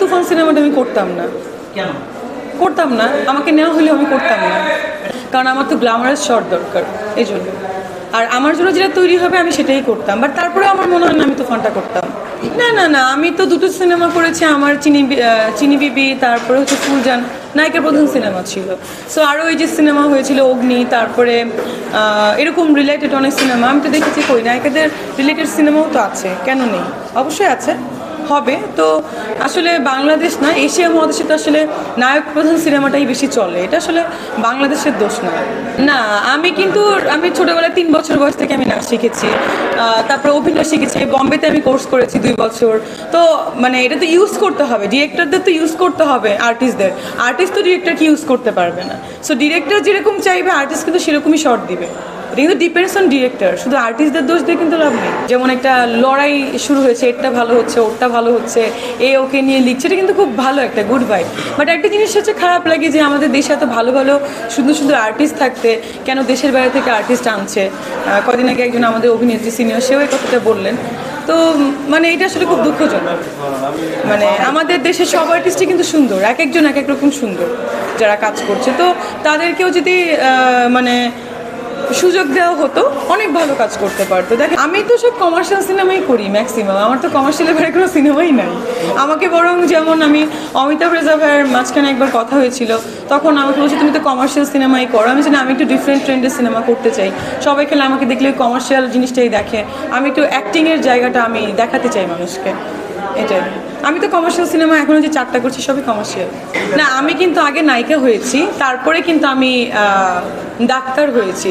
তুফান সিনেমাটা আমি করতাম না। কেন? করতাম না। আমাকে নেওয়া হলেও আমি করতাম না। কারণ আমার তো গ্ল্যামারাস শট দরকার এই জন্য। আর আমার জন্য যেটা তৈরি হবে আমি সেটাই করতাম। বাট তারপরে আমার মনে হয় না আমি তুফানটা করতাম। না না না আমি তো দুটো সিনেমা করেছি। আমার চিনি চিনি বিবি তারপরে হচ্ছে ফুলজান নায়িকার প্রধান সিনেমা ছিল। সো আরও এই যে সিনেমা হয়েছিল অগ্নি তারপরে এরকম রিলেটেড অনেক সিনেমা। আমি তো দেখেছি কই নায়িকাদের রিলেটেড সিনেমাও তো আছে। কেন নেই? অবশ্যই আছে। হবে। তো আসলে বাংলাদেশ না, এশিয়া মহাদেশে তো আসলে নায়ক প্রধান সিনেমাটাই বেশি চলে। এটা আসলে বাংলাদেশের দোষ না। না, আমি কিন্তু, আমি ছোটবেলায় তিন বছর বয়স থেকে আমি নাচ শিখেছি। তারপরে অভিনয় শিখেছি। বম্বেতে আমি কোর্স করেছি দুই বছর। তো মানে এটা তো ইউজ করতে হবে। ডিরেক্টরদের তো ইউজ করতে হবে আর্টিস্টদের আর্টিস্ট তো ডিরেক্টরকে ইউজ করতে পারবে না। সো ডিরেক্টর যেরকম চাইবে আর্টিস্ট কিন্তু সেরকমই শর্ট দিবে। এটা কিন্তু ডিপেন্ডস অন ডিরেক্টর শুধু আর্টিস্টদের দোষ দিয়ে কিন্তু লাভ নেই। যেমন একটা লড়াই শুরু হয়েছে এটা ভালো হচ্ছে, ওরটা ভালো হচ্ছে এ ওকে নিয়ে লিখছে, এটা কিন্তু খুব ভালো একটা গুড ভাই বাট একটা জিনিস হচ্ছে খারাপ লাগে যে আমাদের দেশে এত ভালো ভালো সুন্দর সুন্দর আর্টিস্ট থাকতে, কেন দেশের বাইরে থেকে আর্টিস্ট আনছে? কদিন আগে একজন আমাদের অভিনেত্রী সিনিয়র সেও এই কথাটা বললেন। তো মানে এটা আসলে খুব দুঃখজনক। মানে আমাদের দেশের সব আর্টিস্টই কিন্তু সুন্দর, এক একজন এক এক রকম সুন্দর যারা কাজ করছে। তো তাদেরকেও যদি মানে সুযোগ দেওয়া হতো, অনেক ভালো কাজ করতে পারতো। দেখ, আমি তো সব কমার্শিয়াল সিনেমাই করি ম্যাক্সিমাম আমার তো কমার্শিয়ালের বাইরে কোনো সিনেমাই নাই। আমাকে বরং যেমন আমি অমিতাভ রেজা ভাইয়ের মাঝখানে একবার কথা হয়েছিল, তখন আমাকে বলছে, তুমি তো কমার্শিয়াল সিনেমাই করো। আমি জানি আমি একটু ডিফারেন্ট ট্রেন্ডের সিনেমা করতে চাই। সবাই খেলে আমাকে দেখলে কমার্শিয়াল জিনিসটাই দেখে। আমি একটু অ্যাক্টিংয়ের জায়গাটা আমি দেখাতে চাই মানুষকে। এটাই। আমি তো কমার্শিয়াল সিনেমা এখনও যে চারটা করছি, সবই কমার্শিয়াল না, আমি কিন্তু আগে নায়িকা হয়েছি, তারপরে কিন্তু আমি ডাক্তার হয়েছি।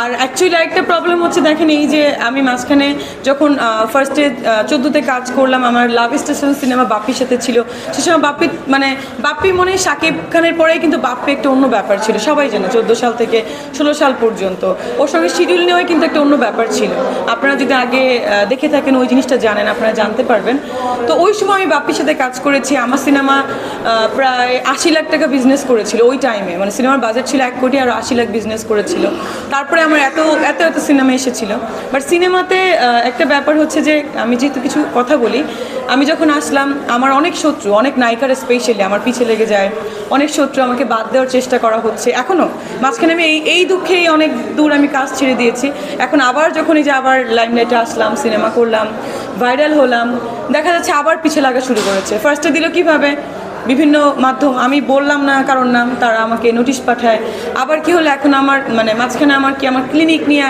আর অ্যাকচুয়ালি একটা প্রবলেম হচ্ছে, দেখেন এই যে আমি মাঝখানে যখন ফার্স্টে চোদ্দোতে কাজ করলাম, আমার লাভ স্টেশন সিনেমা বাপ্পির সাথে ছিল। সে সময় বাপ্পি মানে বাপ্পি মনে শাকিব খানের পরেই কিন্তু বাপ্পি একটা অন্য ব্যাপার ছিল। সবাই জানে, চোদ্দ সাল থেকে ষোলো সাল পর্যন্ত। ওর সঙ্গে শিডিউল নেওয়াই কিন্তু একটা অন্য ব্যাপার ছিল। আপনারা যদি আগে দেখে থাকেন, ওই জিনিসটা জানেন, আপনারা জানতে পারবেন। তো ওই সময় আমি বাপ্পির সাথে কাজ করেছি। আমার সিনেমা প্রায় আশি লাখ টাকা বিজনেস করেছিল ওই টাইমে মানে সিনেমার বাজেট ছিল এক কোটি আর আশি লাখ বিজনেস করেছিল। তারপরে আমার এত এত এত সিনেমা এসেছিল। বাট সিনেমাতে একটা ব্যাপার হচ্ছে যে, আমি যেহেতু কিছু কথা বলি, আমি যখন আসলাম, আমার অনেক শত্রু, অনেক নায়িকার স্পেশালি আমার পিছে লেগে যায়। অনেক শত্রু আমাকে বাদ দেওয়ার চেষ্টা করা হচ্ছে। এখনও মাঝখানে আমি এই এই দুঃখেই অনেক দূর আমি কাজ ছেড়ে দিয়েছি। এখন আবার যখন এই যে আবার লাইমলাইটে আসলাম সিনেমা করলাম ভাইরাল হলাম, দেখা যাচ্ছে আবার পিছে লাগা শুরু করেছে। ফার্স্টে দিল কীভাবে? বিভিন্ন মাধ্যম, আমি বললাম না কারোর নাম, তারা আমাকে নোটিশ পাঠায়। আবার কি হলো, এখন আমার মানে মাঝখানে আমার কি, আমার ক্লিনিক নিয়ে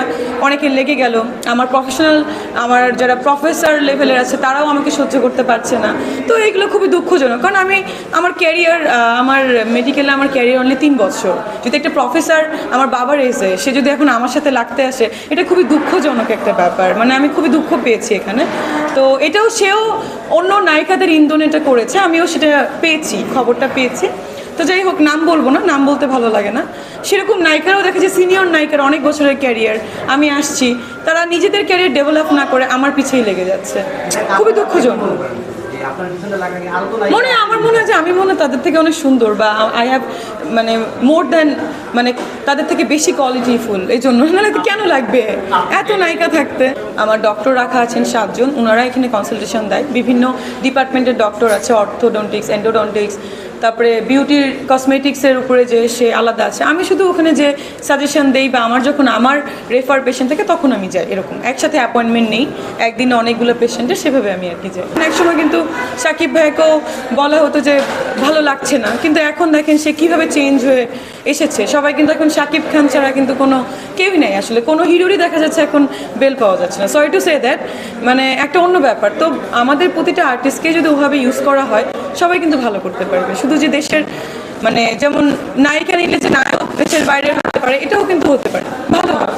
অনেকে লেগে গেল। আমার প্রফেশনাল আমার যারা প্রফেসর লেভেলের আছে, তারাও আমাকে সহ্য করতে পারছে না। তো এগুলো খুবই দুঃখজনক। কারণ আমি, আমার ক্যারিয়ার আমার মেডিকেলে আমার ক্যারিয়ার অনলি তিন বছর। যদি একটা প্রফেসর আমার বাবার এসে সে যদি এখন আমার সাথে লাগতে আসে, এটা খুবই দুঃখজনক একটা ব্যাপার। মানে আমি খুবই দুঃখ পেয়েছি এখানে। তো এটাও সেও অন্য নায়িকাদের ইন্ধন এটা করেছে, আমিও সেটা পেয়েছি। খবরটা পেয়েছি। তো যাই হোক, নাম বলব না, নাম বলতে ভালো লাগে না। সেরকম নায়িকারাও দেখেছি সিনিয়র নায়িকার অনেক বছরের ক্যারিয়ার আমি আসছি, তারা নিজেদের ক্যারিয়ার ডেভেলপ না করে আমার পিছেই লেগে যাচ্ছে। খুবই দুঃখজনক। মনে আমার মনে হয় যে আমি মনে হয় তাদের থেকে অনেক সুন্দর বা আই হ্যাভ মানে মোর দেন মানে তাদের থেকে বেশি কোয়ালিটি ফুল। এই জন্য। তো কেন লাগবে? এত নায়িকা থাকতে। আমার ডক্টর রাখা আছেন সাতজন। ওনারা এখানে কনসালটেশন দেয়। বিভিন্ন ডিপার্টমেন্টের ডক্টর আছে অর্থোডন্টিক্স এন্ডোডন্টিক্স তারপরে বিউটির কসমেটিক্সের উপরে যে সে আলাদা আছে, আমি শুধু ওখানে যে সাজেশন দেই বা আমার যখন আমার রেফার পেশেন্ট থাকে তখন আমি যাই এরকম। একসাথে অ্যাপয়েন্টমেন্ট নেই, একদিনে অনেকগুলো পেশেন্টের সেভাবে আমি আর কি যাই। এক সময় কিন্তু সাকিব ভাইকেও বলা হতো যে ভালো লাগছে না, কিন্তু এখন দেখেন সে কীভাবে চেঞ্জ হয়ে এসেছে। সবাই কিন্তু এখন সাকিব খান ছাড়া কিন্তু কোনো কেউই নেই আসলে। কোনো হিরোরই দেখা যাচ্ছে এখন বেল পাওয়া যাচ্ছে না। সরি টু সে দ্যাট মানে একটা অন্য ব্যাপার। তো আমাদের প্রতিটা আর্টিস্টকে যদি ওভাবে ইউজ করা হয় সবাই কিন্তু ভালো করতে পারবে। শুধু যে দেশের মানে যেমন নায়িকা নিলে যে নায়ক দেশের বাইরে হতে পারে, এটাও কিন্তু হতে পারে। ভালো হবে।